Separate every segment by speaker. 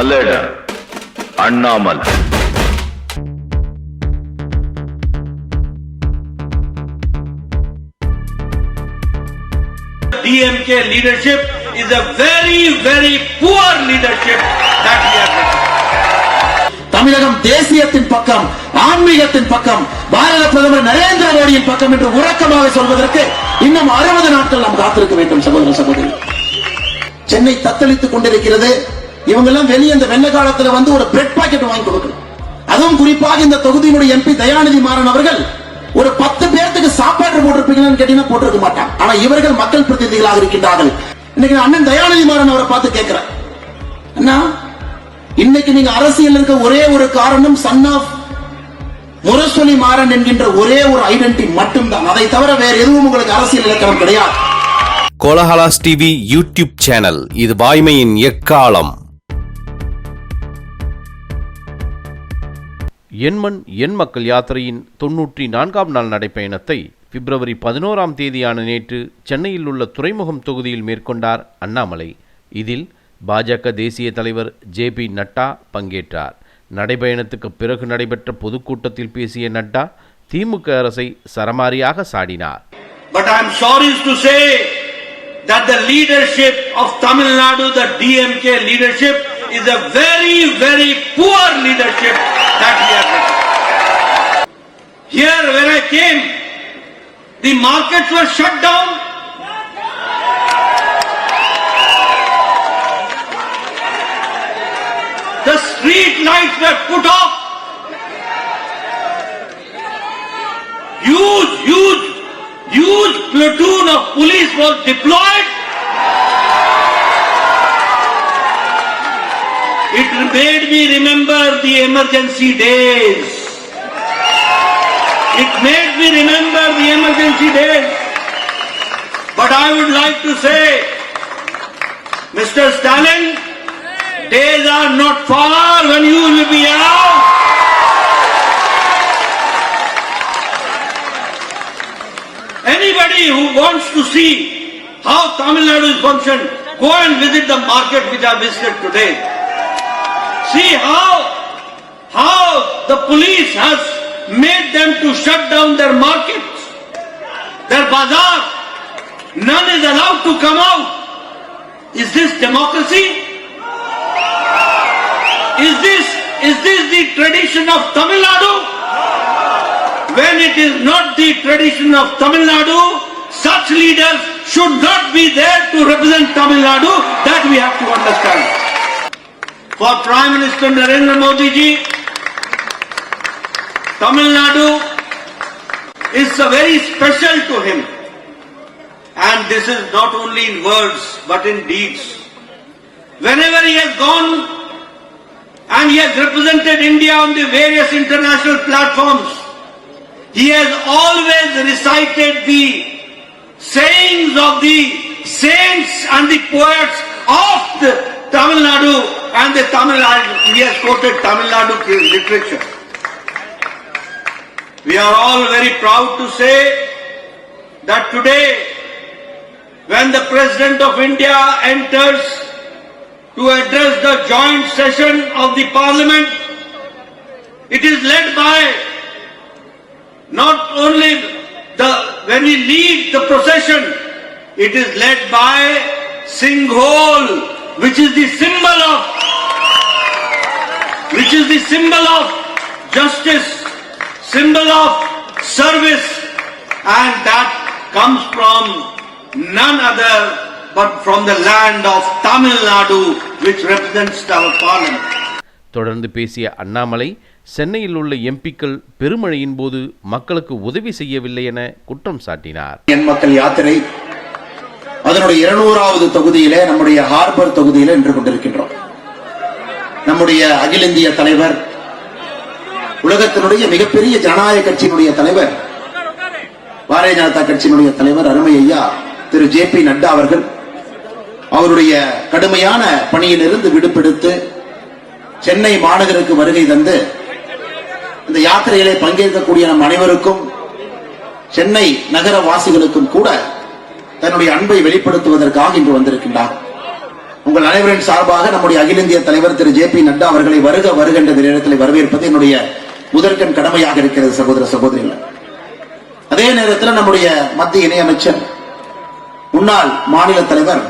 Speaker 1: மலட Annamalai.
Speaker 2: DMK leadership is a very, very poor leadership that we are getting.
Speaker 3: தமிழகம் தேசியத்தின் பக்கம் ஆன்மீகத்தின் பக்கம் பாரத பிரதமர் நரேந்திர மோடியின் பக்கம் என்று உறக்கமாக சொல்வதற்கு இன்னும் அறுபது நாட்கள் நாம் காத்திருக்க வேண்டும் சகோதர சகோதரி. சென்னை தத்தளித்துக் கொண்டிருக்கிறது. இவங்க எல்லாம் வெளியே இந்த வெள்ள காலத்துல வந்து ஒரு பிரெட் பாக்கெட் வாங்கி கொடுக்கணும். அதுவும் குறிப்பாக இந்த தொகுதியினுடைய எம்பி தயாநிதி மாறன் அவர்கள் ஒரு பத்து பேர்த்துக்கு சாப்பாடு போட்டிருப்பீங்களான்னு கேட்டீங்கன்னா போட்டிருக்க மாட்டான் ஆனா இவர்கள் மக்கள் பிரதிநிதிகளாக இருக்கின்றார்கள். இன்னைக்கு அண்ணன் தயாநிதி மாறன் அவரை பார்த்து கேட்கிறேன். அண்ணா இன்னைக்கு நீங்க அரசியல் இருக்க ஒரே ஒரு காரணம் சன் ஆஃப் முரசொலி மாறன் என்கின்ற ஒரே ஒரு ஐடென்டி மட்டும்தான். அதை தவிர வேற எதுவும் உங்களுக்கு அரசியல் இலக்கணம் கிடையாது.
Speaker 4: கோலஹலாஸ் டிவி யூடியூப் சேனல் இது வாய்மையின் எக்காலம். எண்மண் எண் மக்கள் யாத்திரையின் தொன்னூற்றி நான்காம் நாள் நடைப்பயணத்தை பிப்ரவரி பதினோராம் தேதியான நேற்று சென்னையில் உள்ள துறைமுகம் தொகுதியில் மேற்கொண்டார் அண்ணாமலை. இதில் பாஜக தேசிய தலைவர் ஜே பி நட்டா பங்கேற்றார். நடைபயணத்துக்கு பிறகு நடைபெற்ற பொதுக்கூட்டத்தில் பேசிய நட்டா திமுக அரசை சரமாரியாக சாடினார்.
Speaker 2: But I am sorry to say that the leadership of Tamil Nadu, the DMK leadership, is a very, very poor leadership. Came, the markets were shut down. The street lights were put off. Huge, huge, huge platoon of police was deployed. It made me remember the emergency days. It made me remember the emergency days. But I would like to say, Mr. Stalin, days are not far when you will be around. Anybody who wants to see how Tamil Nadu is functioned, go and visit the market which I visited today. See how, how the police has made them to shut down their markets, their bazaar. None is allowed to come out. Is this democracy? Is this, is this the tradition of Tamil Nadu? When it is not the tradition of Tamil Nadu, such leaders should not be there to represent Tamil Nadu. That we have to understand. For Prime Minister Narendra Modi ji, Tamil Nadu is very special to him. And this is not only in words but in deeds. Whenever he has gone and he has represented India on the various international platforms, he has always recited the sayings of the saints and the poets of the Tamil Nadu and the Tamil Nadu. He has quoted Tamil Nadu literature. We are all very proud to say that today, when the President of India enters to address the joint session of the Parliament, it is led by not only the when he leads the procession, it is led by Singhol, which is the symbol of which is the symbol of justice, symbol of service, and that comes from none other but from the land of Tamil Nadu, which represents our parliament.
Speaker 4: தொடர்ந்து பேசிய அண்ணாமலை சென்னையில் உள்ள எம்பிக்கள் பெருமழையின் போது மக்களுக்கு உதவி செய்யவில்லை என குற்றம் சாட்டினார்
Speaker 3: என் மக்கள் யாத்திரை அதனுடைய இருநூறாவது தொகுதியிலே நம்முடைய ஹார்பர் தொகுதியிலே நின்று கொண்டிருக்கின்றோம் நம்முடைய அகில இந்திய தலைவர் உலகத்தினுடைய மிகப்பெரிய ஜனநாயக கட்சியினுடைய தலைவர் பாரதிய ஜனதா கட்சியினுடைய தலைவர் அருமை ஐயா திரு ஜே பி நட்டா அவர்கள் அவருடைய கடுமையான பணியிலிருந்து விடுபெடுத்து சென்னை மாநகருக்கு வருகை தந்து இந்த யாத்திரையிலே பங்கேற்கக்கூடிய நம் அனைவருக்கும் சென்னை நகரவாசிகளுக்கும் கூட தன்னுடைய அன்பை வெளிப்படுத்துவதற்காக இன்று வந்திருக்கின்றார். உங்கள் அனைவரின் சார்பாக நம்முடைய அகில இந்திய தலைவர் திரு ஜே பி நட்டா அவர்களை வருக வருகின்ற நேரத்தில் வரவேற்பது என்னுடைய முதற்கண் கடமையாக இருக்கிறது சகோதர சகோதரிகள். அதே நேரத்தில் நம்முடைய மத்திய இணையமைச்சர் முன்னாள் மாநில தலைவர்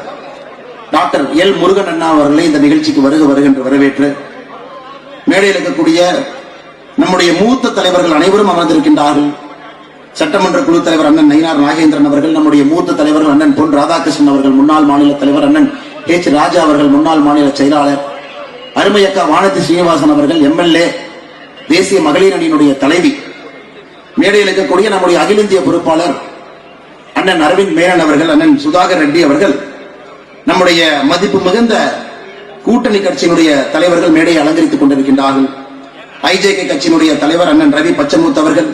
Speaker 3: டாக்டர் எல் முருகன் அண்ணா அவர்களை இந்த நிகழ்ச்சிக்கு வருக வருகின்ற வரவேற்று மேடையில் இருக்கக்கூடிய நம்முடைய மூத்த தலைவர்கள் அனைவரும் அமர்ந்திருக்கின்றார்கள். சட்டமன்ற குழு தலைவர் அண்ணன் நயினார் நாகேந்திரன் அவர்கள் நம்முடைய மூத்த தலைவர்கள் அண்ணன் பொன் ராதாகிருஷ்ணன் அவர்கள் முன்னாள் மாநில தலைவர் அண்ணன் ஹெச் ராஜா அவர்கள் முன்னாள் மாநில செயலாளர் அருமையக்கா வானதி சீனிவாசன் அவர்கள் எம்எல்ஏ தேசிய மகளிர் அணியினுடைய தலைவி மேடையில் இருக்கக்கூடிய நம்முடைய அகில இந்திய பொறுப்பாளர் அண்ணன் அரவிந்த் மேனன் அவர்கள் அண்ணன் சுதாகர் ரெட்டி அவர்கள் நம்முடைய மதிப்பு மிகுந்த கூட்டணி கட்சியினுடைய தலைவர்கள் மேடையை அலங்கரித்துக் கொண்டிருக்கின்றார்கள். ஐஜேகே கட்சியினுடைய தலைவர் அண்ணன் ரவி பச்சமுத் அவர்கள்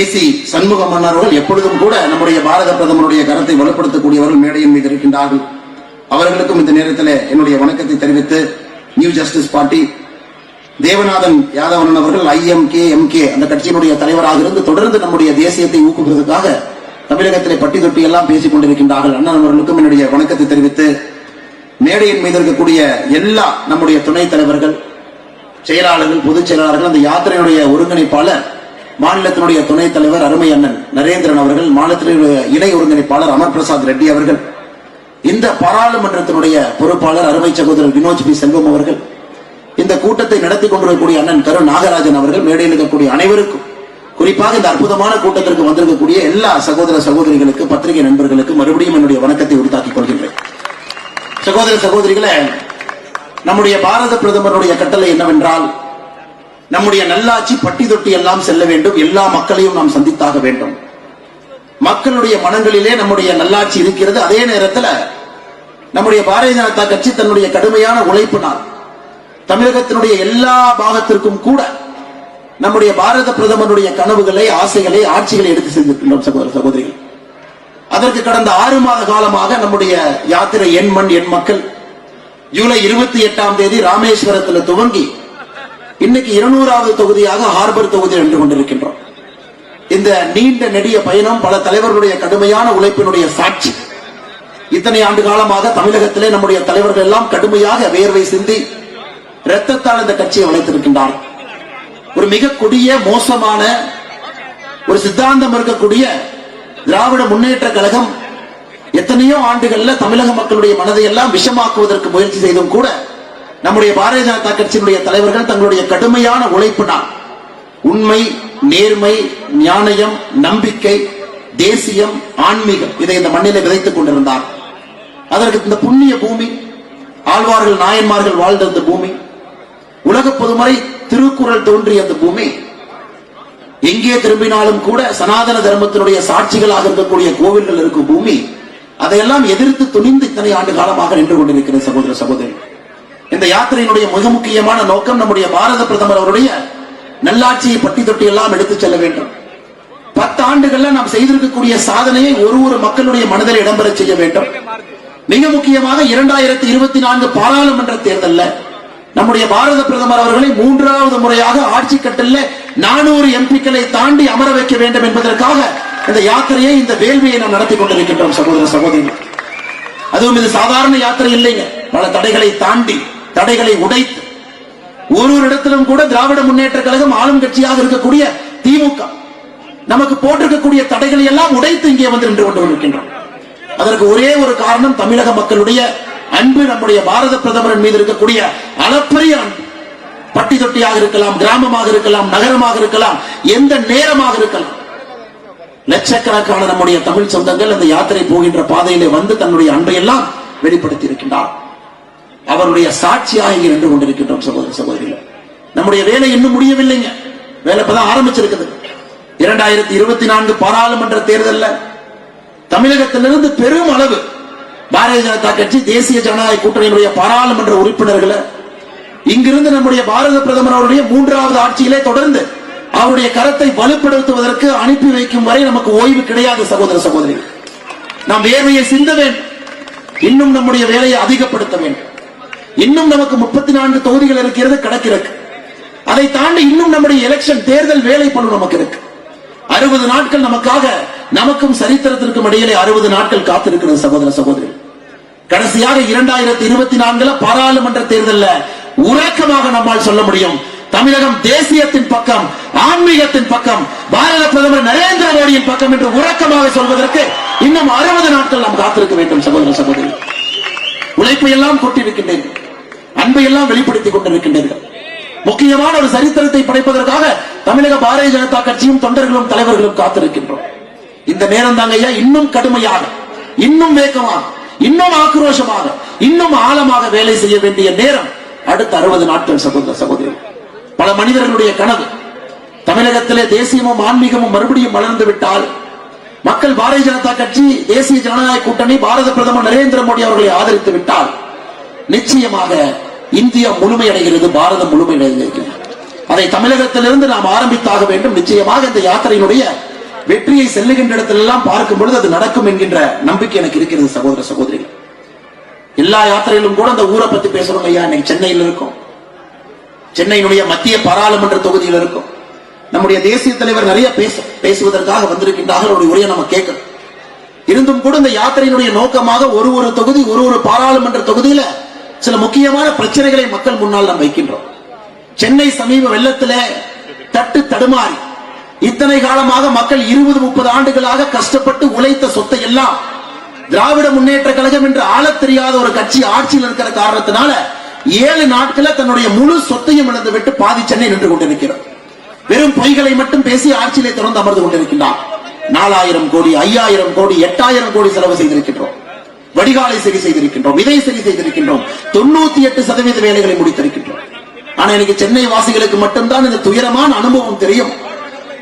Speaker 3: ஏசி சண்முகம் மன்னர்கள் எப்பொழுதும் கூட நம்முடைய பாரத பிரதமருடைய கரத்தை வலுப்படுத்தக்கூடியவர்கள் மேடையின் மீது இருக்கின்றார்கள். அவர்களுக்கும் இந்த நேரத்தில் என்னுடைய வணக்கத்தை தெரிவித்து new justice party Devanathan Yadavan அவர்கள் ஐஎம்கே எம்கே அந்த கட்சியினுடைய தலைவராக இருந்து தொடர்ந்து நம்முடைய தேசியத்தை ஊக்குவதற்காக தமிழகத்திலே பட்டி தொட்டி எல்லாம் பேசிக் கொண்டிருக்கின்றார்கள். அண்ணன் அவர்களுக்கும் என்னுடைய வணக்கத்தை தெரிவித்து மேடையின் மீது இருக்கக்கூடிய எல்லா நம்முடைய துணைத் தலைவர்கள் செயலாளர்கள் பொதுச் செயலாளர்கள் அந்த யாத்திரையுடைய ஒருங்கிணைப்பாளர் மாநிலத்தினுடைய துணைத் தலைவர் அருமை அண்ணன் நரேந்திரன் அவர்கள் மாநிலத்தினுடைய இணை ஒருங்கிணைப்பாளர் அமர் பிரசாத் ரெட்டி அவர்கள் இந்த பாராளுமன்றத்தினுடைய பொறுப்பாளர் அருமை சகோதரர் வினோஜ் பி செல்வம் அவர்கள் இந்த கூட்டத்தை நடத்தி கொண்டிருக்கக்கூடிய அண்ணன் கரு நாகராஜன் அவர்கள் மேடையில் இருக்கக்கூடிய அனைவருக்கும் குறிப்பாக இந்த அற்புதமான கூட்டத்திற்கு வந்திருக்கக்கூடிய எல்லா சகோதர சகோதரிகளுக்கு பத்திரிகை நண்பர்களுக்கு மறுபடியும் என்னுடைய வணக்கத்தை உரித்தாக்கிக் கொள்கின்றேன். சகோதர சகோதரிகளை நம்முடைய பாரத பிரதமருடைய கட்டளை என்னவென்றால் நம்முடைய நல்லாட்சி பட்டி தொட்டி எல்லாம் செல்ல வேண்டும் எல்லா மக்களையும் நாம் சந்தித்தாக வேண்டும். மக்களுடைய மனங்களிலே நம்முடைய நல்லாட்சி இருக்கிறது. அதே நேரத்தில் நம்முடைய பாரதிய ஜனதா கட்சி தன்னுடைய கடுமையான உழைப்பினால் தமிழகத்தினுடைய எல்லா பாகத்திற்கும் கூட நம்முடைய பாரத பிரதமருடைய கனவுகளை ஆசைகளை ஆட்சிகளை எடுத்து சென்றிருக்கின்றோம் சகோதர சகோதரிகள். அதற்கு கடந்த ஆறு மாத காலமாக நம்முடைய யாத்திரை எண் மண் எண் மக்கள் ஜூலை இருபத்தி எட்டாம் தேதி ராமேஸ்வரத்தில் துவங்கி இன்னைக்கு இருநூறாவது தொகுதியாக ஹார்பர் தொகுதியில் நின்று கொண்டிருக்கின்றோம். இந்த நீண்ட நெடிய பயணம் பல தலைவர்களுடைய கடுமையான உழைப்பினுடைய சாட்சி. இத்தனை ஆண்டு காலமாக தமிழகத்திலே நம்முடைய தலைவர்கள் எல்லாம் கடுமையாக வேர்வை சிந்தி ரத்தத்தால் இந்த கட்சியை வளைத்திருக்கின்றார் ஒரு மிக கொடிய மோசமான ஒரு சித்தாந்தம் இருக்கக்கூடிய திராவிட முன்னேற்ற கழகம் எத்தனையோ ஆண்டுகள்ல தமிழக மக்களுடைய மனதை எல்லாம் விஷமாக்குவதற்கு முயற்சி செய்தும் கூட நம்முடைய பாரதிய ஜனதா கட்சியினுடைய தலைவர்கள் தங்களுடைய கடுமையான உழைப்பினால் உண்மை நேர்மை ஞானயம் நம்பிக்கை தேசியம் ஆன்மீகம் இதை இந்த மண்ணிலே விதைத்துக் கொண்டிருந்தார். அதற்கு இந்த புண்ணிய பூமி ஆழ்வார்கள் நாயன்மார்கள் வாழ்ந்த இந்த பூமி உலக பொதுமறை திருக்குறள் தோன்றிய அந்த பூமி எங்கே திரும்பினாலும் கூட சனாதன தர்மத்தினுடைய சாட்சிகளாக இருக்கக்கூடிய கோவில்கள் இருக்கும் பூமி அதையெல்லாம் எதிர்த்து துணிந்து இத்தனை ஆண்டு காலமாக நின்று கொண்டிருக்கிற சகோதர சகோதரி. இந்த யாத்திரையினுடைய மிக முக்கியமான நோக்கம் நம்முடைய பாரத பிரதமர் அவருடைய நல்லாட்சியை பட்டி தொட்டி எல்லாம் எடுத்துச் செல்ல வேண்டும். பத்து ஆண்டுகள்ல நாம் செய்திருக்கக்கூடிய சாதனையை ஒரு ஒரு மக்களுடைய மனதில் இடம்பெற செய்ய வேண்டும். மிக முக்கியமாக இரண்டாயிரத்தி இருபத்தி நான்கு பாராளுமன்ற தேர்தலில் நம்முடைய பாரத பிரதமர் அவர்களை மூன்றாவது முறையாக ஆட்சி கட்டல்ல நானூறு எம்பிக்களை தாண்டி அமர வைக்க வேண்டும் என்பதற்காக இந்த யாத்திரையை இந்த வேள்வியை நாம் நடத்தி கொண்டிருக்கின்றோம் சகோதர சகோதரிகள். அதுவும் இது சாதாரண யாத்திரை இல்லைங்க. பல தடைகளை தாண்டி தடைகளை உடைத்து ஒரு ஒரு இடத்திலும் கூட திராவிட முன்னேற்ற கழகம் ஆளும் கட்சியாக இருக்கக்கூடிய திமுக நமக்கு போட்டிருக்கக்கூடிய தடைகளை எல்லாம் உடைத்து இங்கே வந்து நின்று கொண்டு வந்திருக்கின்றோம். அதற்கு ஒரே ஒரு காரணம் தமிழக மக்களுடைய அன்பு நம்முடைய பாரத பிரதமரின் மீது இருக்கக்கூடிய அளப்பரிய அன்பு பட்டி தொட்டியாக இருக்கலாம் கிராமமாக இருக்கலாம் நகரமாக இருக்கலாம் எந்த நேரமாக இருக்கலாம். லட்சக்கணக்கான நம்முடைய தமிழ் சொந்தங்கள் அந்த யாத்திரை போகின்ற பாதையிலே வந்து தன்னுடைய அன்பை எல்லாம் வெளிப்படுத்தி இருக்கின்றார் அவருடைய சாட்சியாக இங்கே நின்று கொண்டிருக்கின்றோம் சகோதர சகோதரிகள். நம்முடைய வேலை இன்னும் முடியவில்லைங்க. வேலை இப்பதான் ஆரம்பிச்சிருக்குது. இரண்டாயிரத்தி இருபத்தி நான்கு பாராளுமன்ற தேர்தல்ல தமிழகத்திலிருந்து பெரும் அளவு பாரதிய ஜனதா கட்சி தேசிய ஜனநாயக கூட்டணியினுடைய பாராளுமன்ற உறுப்பினர்களை இங்கிருந்து நம்முடைய பாரத பிரதமர் அவருடைய மூன்றாவது ஆட்சியிலே தொடர்ந்து அவருடைய கரத்தை வலுப்படுத்துவதற்கு அனுப்பி வைக்கும் வரை நமக்கு ஓய்வு கிடையாது சகோதர சகோதரி. நாம் வேர்வையை சிந்த வேண்டும். இன்னும் நம்முடைய வேலையை அதிகப்படுத்த வேண்டும். இன்னும் நமக்கு முப்பத்தி நான்கு தொகுதிகள் இருக்கிறது கிடக்கிறது அதை தாண்டி இன்னும் நம்முடைய எலெக்ஷன் தேர்தல் வேலை பண்ணு நமக்கு இருக்கு. அறுபது நாட்கள் நமக்காக நமக்கும் சரித்திரத்திற்கும் இடையிலே அறுபது நாட்கள் காத்திருக்கிறது சகோதர சகோதரி. கடைசியாக இரண்டாயிரத்தி இருபத்தி நான்குல பாராளுமன்ற தேர்தலில் உறக்கமாக நம்மால் சொல்ல முடியும். தமிழகம் தேசியத்தின் பக்கம் ஆன்மீகத்தின் பக்கம் பாரத பிரதமர் நரேந்திர மோடியின் பக்கம் என்று உறக்கமாக சொல்வதற்கு இன்னும் அறுபது நாட்கள் நாம் காத்திருக்க வேண்டும் சகோதர சகோதரி. உழைப்பை எல்லாம் கொட்டிருக்கின்றீர்கள் அன்பை எல்லாம் வெளிப்படுத்திக் கொண்டிருக்கின்றீர்கள் முக்கியமான ஒரு சரித்திரத்தை படைப்பதற்காக தமிழக பாரதிய ஜனதா கட்சியும் தொண்டர்களும் தலைவர்களும் காத்திருக்கின்றோம். இந்த நேரம் தாங்க ஐயா இன்னும் கடுமையாக இன்னும் வேகமாக இன்னும் ஆக்ரோஷமாக இன்னும் ஆழமாக வேலை செய்ய வேண்டிய நேரம் அடுத்த அறுபது நாட்கள் சகோதர சகோதரி. பல மனிதர்களுடைய கனவு தமிழகத்திலே தேசியமும் ஆன்மீகமும் மறுபடியும் வளர்ந்து விட்டால் மக்கள் பாரதிய ஜனதா கட்சி தேசிய ஜனநாயக கூட்டணி பாரத பிரதமர் நரேந்திர மோடி அவர்களை ஆதரித்து விட்டால் நிச்சயமாக இந்தியா முழுமையடைகிறது பாரதம் முழுமையடைகிறது. அதை தமிழகத்திலிருந்து நாம் ஆரம்பித்தாக வேண்டும். நிச்சயமாக இந்த யாத்திரையினுடைய வெற்றியை செல்லுகின்ற இடத்திலெல்லாம் பார்க்கும் பொழுது அது நடக்கும் என்கின்ற நம்பிக்கை எனக்கு இருக்கிறது சகோதர சகோதரிகள். எல்லா யாத்திரையிலும் கூட அந்த ஊரை பத்தி பேசுறோம் ஐயா. இன்னைக்கு சென்னையில் இருக்கும். சென்னையினுடைய மத்திய பாராளுமன்ற தொகுதியில் இருக்கும். நம்முடைய தேசிய தலைவர் நிறைய பேச பேசுவதற்காக வந்திருக்கின்றார்கள். அவருடைய உரையை நம்ம கேட்கணும். இருந்தும் கூட இந்த யாத்திரையினுடைய நோக்கமாக ஒரு ஒரு தொகுதி ஒரு ஒரு பாராளுமன்ற தொகுதியில சில முக்கியமான பிரச்சனைகளை மக்கள் முன்னால் நாம் வைக்கின்றோம். சென்னை சமீப வெள்ளத்துல தட்டு தடுமாறி இத்தனை காலமாக மக்கள் இருபது முப்பது ஆண்டுகளாக கஷ்டப்பட்டு உழைத்த சொத்தை எல்லாம் திராவிட முன்னேற்ற கழகம் என்று ஆள தெரியாத ஒரு கட்சி ஆட்சியில் இருக்கிற காரணத்தினால ஏழு நாட்கள தன்னுடைய முழு சொத்தையும் இழந்து விட்டு பாதி சென்னை நின்று கொண்டிருக்கிறோம் வெறும் பொய்களை மட்டும் பேசி ஆட்சியிலே தொடர்ந்து அமர்ந்து கொண்டிருக்கின்றார். நாலாயிரம் கோடி ஐயாயிரம் கோடி எட்டாயிரம் கோடி செலவு செய்திருக்கின்றோம். வடிகாலை சரி செய்திருக்கின்றோம் இதை சரி செய்திருக்கின்றோம் தொண்ணூத்தி எட்டு சதவீத வேலைகளை முடித்திருக்கின்றோம். ஆனா எனக்கு சென்னை வாசிகளுக்கு மட்டும்தான் இந்த துயரமான அனுபவம் தெரியும்.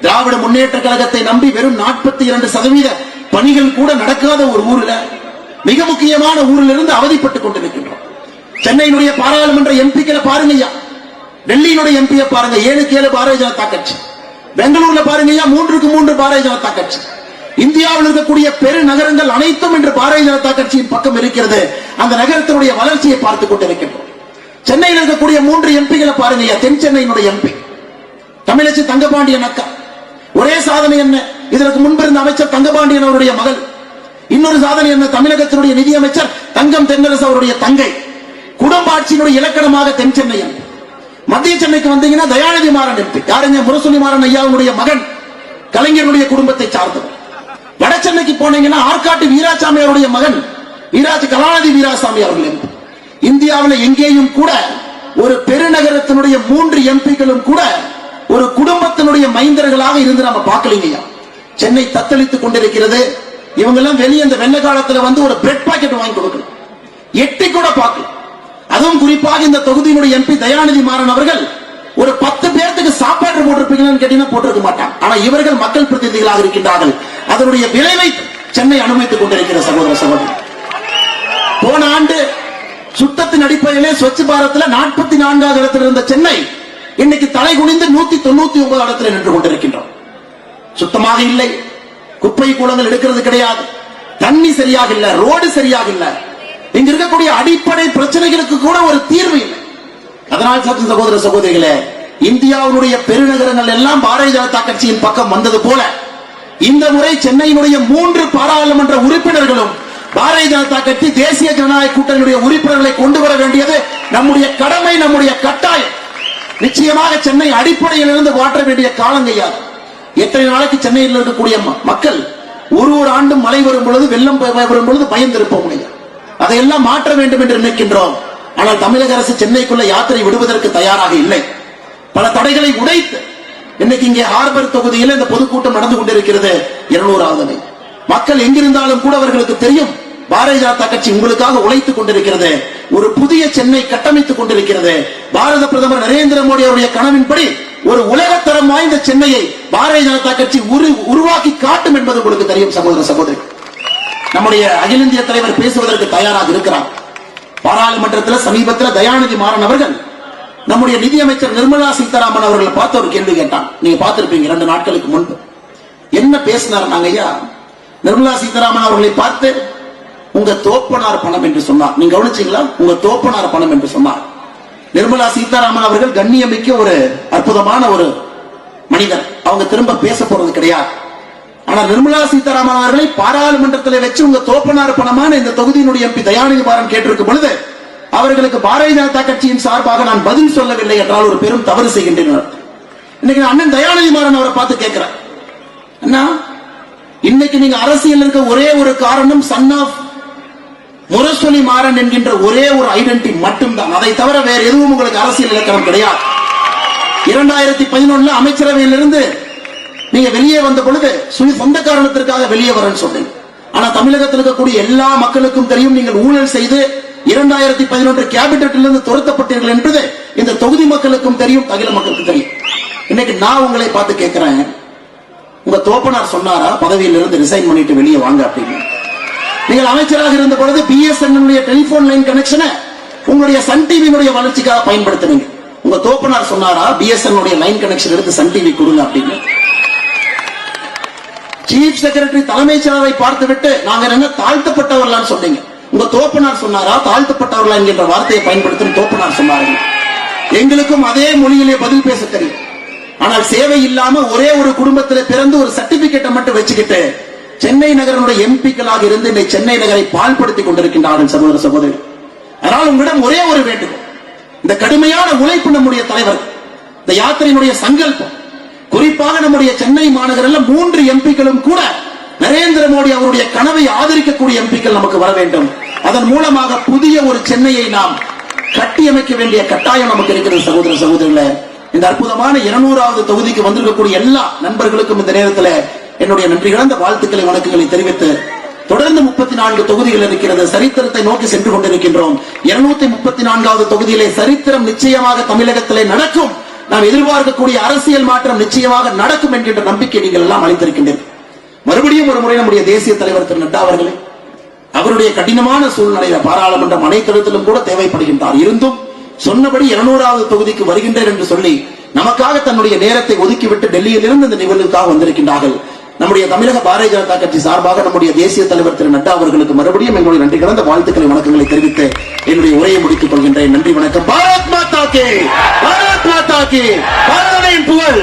Speaker 3: திராவிட முன்னேற்ற கழகத்தை நம்பி வெறும் நாற்பத்தி இரண்டு சதவீத பணிகள் கூட நடக்காத ஒரு ஊர்ல மிக முக்கியமான ஊரில் இருந்து அவதிப்பட்டுக் கொண்டிருக்கின்றோம். சென்னையினுடைய பாராளுமன்ற எம்பிக்களை பாருங்க ஐயா டெல்லியினுடைய எம்பியை பாருங்க ஏழுக்கு ஏழு பாரதிய ஜனதா கட்சி. பெங்களூர்ல பாருங்க ஐயா மூன்றுக்கு மூன்று பாரதிய ஜனதா கட்சி. இந்தியாவில் இருக்கக்கூடிய பெரு நகரங்கள் அனைத்தும் இன்று பாரதிய ஜனதா கட்சியின் பக்கம் இருக்கிறது. அந்த நகரத்தினுடைய வளர்ச்சியை பார்த்துக் கொண்டிருக்கின்றோம். சென்னையில் இருக்கக்கூடிய மூன்று எம்பிகளை பாருங்க தென் சென்னையினுடைய எம்பி. தமிழச்சி தங்கபாண்டியன் அக்கா. ஒரே சாதனை என்ன? இதற்கு முன்பு இருந்த அமைச்சர் தங்கபாண்டியன் அவருடைய மகள். இன்னொரு சாதனை என்ன? தமிழகத்தினுடைய நிதியமைச்சர் தங்கம் தென்னரசு அவருடைய தங்கை. குடும்ப ஆட்சியினுடைய இலக்கணமாக தென் சென்னை எம்பி. மத்திய சென்னைக்கு வந்தீங்கன்னா தயாநிதி மாறன் எம்பி. யாருங்க? முரசொலி மாறன் ஐயாவுடைய மகன். கலைஞருடைய குடும்பத்தை சார்ந்தவர். வட சென்னைக்கு போனீங்கன்னா ஆற்காட்டு வீராசாமி அவருடைய மகன் வீராஜ் கலாநிதி வீராசாமி அவர்கள் இந்தியாவில் எங்கேயும் கூட ஒரு பெருநகரத்தினுடைய மூன்று எம்பிக்களும் கூட ஒரு குடும்பத்தினுடைய மைந்தர்களாக இருந்து நம்ம பார்க்கலீங்கய்யா சென்னை தத்தளித்துக் கொண்டிருக்கிறது. இவங்க எல்லாம் வெளியே இந்த வெள்ள காலத்துல வந்து ஒரு பிரெட் பாக்கெட் வாங்கி கொடுக்கணும். எட்டி கூட பார்க்கல. அதுவும் குறிப்பாக இந்த தொகுதியினுடைய எம்பி தயாநிதி மாறன் அவர்கள் ஒரு பத்து பேர்த்துக்கு சாப்பாடு போட்டிருப்பீங்களான்னு கேட்டீங்கன்னா போட்டிருக்க மாட்டான் ஆனா இவர்கள் மக்கள் பிரதிநிதிகளாக இருக்கின்றார்கள். அதனுடைய விளைவை சென்னை அனுபவித்துக் கொண்டிருக்கிற சகோதர சகோதரி. போன ஆண்டு சுத்தத்தின் அடிப்படையிலே ஸ்வச் பாரத்ல நாற்பத்தி நான்காவது இடத்தில் இருந்த சென்னை இன்னைக்கு தலை குனிந்து நூத்தி தொண்ணூத்தி ஒன்பது இடத்துல நின்று கொண்டிருக்கின்றோம். சுத்தமாக இல்லை. குப்பை கூலங்கள் எடுக்கிறது கிடையாது. தண்ணி சரியாக இல்லை. ரோடு சரியாக இல்லை. இங்க இருக்கக்கூடிய அடிப்படை பிரச்சனைகளுக்கு கூட ஒரு தீர்வு இல்லை. அதனால் சற்று சகோதர சகோதரிகளே இந்தியாவுடைய பெருநகரங்கள் எல்லாம் பாரதிய ஜனதா கட்சியின் பக்கம் வந்தது போல இந்த முறை சென்னையினுடைய மூன்று பாராளுமன்ற உறுப்பினர்களும் பாரதிய ஜனதா கட்சி தேசிய ஜனநாயக கூட்டணியுடைய உறுப்பினர்களை கொண்டு வர வேண்டியது நம்முடைய கடமை நம்முடைய கட்டாயம். நிச்சயமாக சென்னை அடிப்படையில் இருந்து மாற்ற வேண்டிய காலம் கையாது எத்தனை நாளைக்கு சென்னையில் இருக்கக்கூடிய மக்கள் ஒரு ஒரு ஆண்டும் மழை வரும் பொழுது வெள்ளம் வரும் பொழுது பயந்திருப்ப முடியும் அதையெல்லாம் மாற்ற வேண்டும் என்று நினைக்கின்றோம். ஆனால் தமிழக அரசு சென்னைக்குள்ள யாத்திரை விடுவதற்கு தயாராக இல்லை. பல தடைகளை உடைத்து இன்னைக்கு இங்கே ஹார்பர் தொகுதியில் இந்த பொதுக்கூட்டம் நடந்து கொண்டிருக்கிறது. இருநூறாவது அணை. மக்கள் எங்கிருந்தாலும் கூட அவர்களுக்கு தெரியும் பாரதிய ஜனதா கட்சி உங்களுக்காக உழைத்துக் கொண்டிருக்கிறது. ஒரு புதிய சென்னை கட்டமைத்துக் கொண்டிருக்கிறது. பாரத பிரதமர் நரேந்திர மோடி அவருடைய கனவின்படி ஒரு உலகத்தரம் வாய்ந்த சென்னையை பாரதிய ஜனதா கட்சி உரு- உருவாக்கி காட்டும் என்பது உங்களுக்கு தெரியும் சகோதர சகோதரி நம்முடைய அகில இந்திய தலைவர் பேசுவதற்கு தயாராக இருக்கிறார். பாராளுமன்றத்தில் சமீபத்தில் தயாநிதி மாறன் அவர்கள் நம்முடைய நிதியமைச்சர் நிர்மலா சீதாராமன் அவர்களை பார்த்து ஒரு கேள்வி கேட்டான். நீங்க பார்த்திருப்பீங்க இரண்டு நாட்களுக்கு முன்பு. என்ன பேசினார் நாங்க ஐயா நிர்மலா சீதாராமன் அவர்களை பார்த்து உங்க தோப்பனார் பணம் என்று சொன்னார். நீங்க கவனிச்சீங்களா? உங்க தோப்பனார் பணம் என்று சொன்னார். நிர்மலா சீதாராமன் அவர்கள் கண்ணியமிக்க ஒரு அற்புதமான ஒரு மனிதர். அவங்க திரும்ப பேச போறது கிடையாது. ஆனா நிர்மலா சீதாராமன் அவர்களை பாராளுமன்றத்தில் வச்சு உங்க தோப்பனார் பணமான இந்த தொகுதியினுடைய எம்பி தயாநிதி மாறன் கேட்டிருக்கும் பொழுது அவர்களுக்கு பாரதிய ஜனதா கட்சியின் சார்பாக நான் பதில் சொல்லவில்லை என்றால் ஒரு பெரும் தவறு செய்கின்றனர் இன்னைக்கு அண்ணன் தயாநிதி மாறன் அவரை பார்த்து கேட்கிறேன். அண்ணா இன்னைக்கு நீங்க அரசியல் இருக்க ஒரே ஒரு காரணம் சன் ஆஃப் முரசொலி மாறன் என்கின்ற ஒரே ஒரு ஐடென்டி மட்டும்தான். அதை தவிர வேற எதுவும் உங்களுக்கு அரசியல் இலக்கணம் கிடையாது. இரண்டாயிரத்தி பதினொன்னுல அமைச்சரவையிலிருந்து நீங்க வெளியே வந்த பொழுது சுய சொந்த காரணத்திற்காக வெளியே வரேன்னு சொன்னீங்க ஆனா தமிழகத்தில் இருக்கக்கூடிய எல்லா மக்களுக்கும் தெரியும் நீங்கள் ஊழல் செய்து இரண்டாயிரத்தி பதினொன்று கேபினட்டிலிருந்து துரத்தப்பட்டீர்கள் என்பது இந்த தொகுதி மக்களுக்கும் தெரியும் தகில மக்களுக்கும் தெரியும். இன்னைக்கு நான் உங்களை பார்த்து கேட்கிறேன். உங்க தோப்பனார் சொன்னாரா? பதவியிலிருந்து ரிசைன் பண்ணிட்டு வெளியே வாங்க அப்படின்னு. நீங்கள் அமைச்சராக இருந்த பொழுது பிஎஸ்என் டெலிபோன் லைன் கனெக்ஷனை உங்களுடைய சன் டிவியினுடைய வளர்ச்சிக்காக பயன்படுத்துனீங்க. உங்க தோப்பனார் சொன்னாரா? பிஎஸ்என் லைன் கனெக்ஷன் எடுத்து சன் டிவி கொடுங்க அப்படின்னு. சீஃப் செக்ரட்டரி தலைமைச் செயலரை பார்த்துவிட்டு நாங்க என்ன தாழ்த்தப்பட்டவர்களான்னு சொன்னீங்க. உங்க தோப்பனார் சொன்னாரா? தாழ்த்தப்பட்டவர்களா என்கின்ற வார்த்தையை பயன்படுத்தும் தோப்பனார் சொன்னார்கள். எங்களுக்கும் அதே மொழியிலே பதில் பேச தெரியும். ஆனால் சேவை இல்லாம ஒரே ஒரு குடும்பத்திலே பிறந்து ஒரு சர்டிபிகேட்டை மட்டும் வச்சுக்கிட்டு சென்னை நகரனுடைய எம்பிக்களாக இருந்து இந்த சென்னை நகரை பால்படுத்திக் கொண்டிருக்கின்றார்கள் சகோதர சகோதரி அதனால் உங்களிடம் ஒரே ஒரு வேண்டுகோள். இந்த கடுமையான உழைப்பு நம்முடைய தலைவர் இந்த யாத்திரையினுடைய சங்கல்பம். குறிப்பாக நம்முடைய சென்னை மாநகரில் மூன்று எம்பிக்களும் கூட நரேந்திர மோடி அவருடைய கனவை ஆதரிக்கக்கூடிய எம்பிக்கள் நமக்கு வர வேண்டும். அதன் மூலமாக புதிய ஒரு சென்னையை நாம் கட்டியமைக்க வேண்டிய கட்டாயம் நமக்கு இருக்கிறது சகோதர சகோதரிகளே. இந்த அற்புதமான இருநூறாவது தொகுதிக்கு வந்திருக்கக்கூடிய எல்லா நண்பர்களுக்கும் இந்த நேரத்தில் என்னுடைய நன்றி கலந்த வாழ்த்துக்களை வணக்கங்களை தெரிவித்து தொடர்ந்து முப்பத்தி நான்கு தொகுதிகள் இருக்கிறது. சரித்திரத்தை நோக்கி சென்று கொண்டிருக்கின்றோம். இருநூத்தி முப்பத்தி நான்காவது தொகுதியிலே சரித்திரம் நிச்சயமாக தமிழகத்திலே நடக்கும். நாம் எதிர்பார்க்கக்கூடிய அரசியல் மாற்றம் நிச்சயமாக நடக்கும் என்கின்ற நம்பிக்கை நீங்கள் எல்லாம் அளித்திருக்கின்றீர்கள். மறுபடியும் ஒரு முறை நம்முடைய தேசிய தலைவர் திரு நட்டா அவர்களே அவருடைய கடினமான சூழ்நிலையில பாராளுமன்ற மனைத்தளத்திலும் கூட தேவைப்படுகின்றார். இருந்தும் சொன்னபடி இருநூறாவது தொகுதிக்கு வருகின்றேன் என்று சொல்லி நமக்காக தன்னுடைய நேரத்தை ஒதுக்கிவிட்டு டெல்லியிலிருந்து இந்த நிகழ்வுக்காக வந்திருக்கின்றார்கள். நம்முடைய தமிழக பாரதிய ஜனதா கட்சி சார்பாக நம்முடைய தேசிய தலைவர் திரு நட்டா அவர்களுக்கு மறுபடியும் எங்களுடைய நன்றி கலந்த வாழ்த்துக்களை வணக்கங்களை தெரிவித்து என்னுடைய உரையை முடித்துக் கொள்கின்றேன். நன்றி வணக்கம். பாரத் மாதா கே! பாரத் மாதா கே! பாரதின் புகழ்!